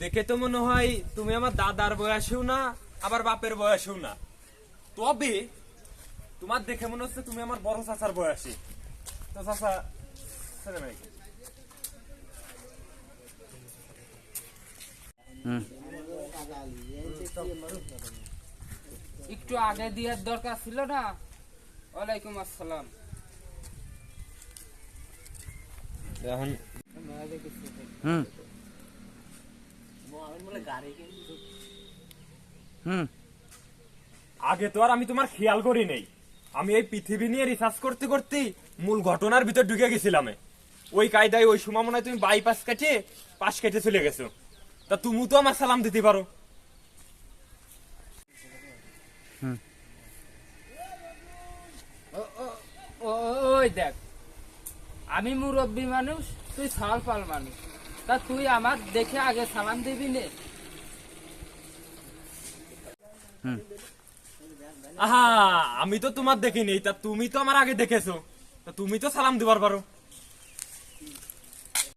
দেখে তো মনে হয় তুমি আমার দাদার বয়সেও না আবার বাপের বয়সেও না। তবে তোমার দেখে মনে হচ্ছে তুমি আমার বড় চাচার বয়সী। তো চাচা ছেলে নাই একটু আগে দেওয়ার দরকার ছিল না? ওয়ালাইকুম আসসালাম। হুম। হুম। আগে তো আর আমি তোমার খেয়াল করি নেই। আমি এই পৃথিবী নিয়ে রিসার্চ করতে করতে মূল ঘটনার ভিতর ঢুকে গেছিলাম। ওই কায়দায় ওই সময় মনে হয় তুমি বাইপাস কেটে পাশ কেটে চলে গেছো। তা তুমি তো আমার সালাম দিতে পারো। ও- ও- ও- ওই দেখ। আমি মুরব্বী মানুষ তুই সাল পাল মানুষ। তা তুই আমার দেখে আগে সালাম দিবি নে? আহা, আমি তো তোমার দেখিনি, তা তুমি তো আমার আগে দেখেছ। তুমি তো সালাম দিবার পারো।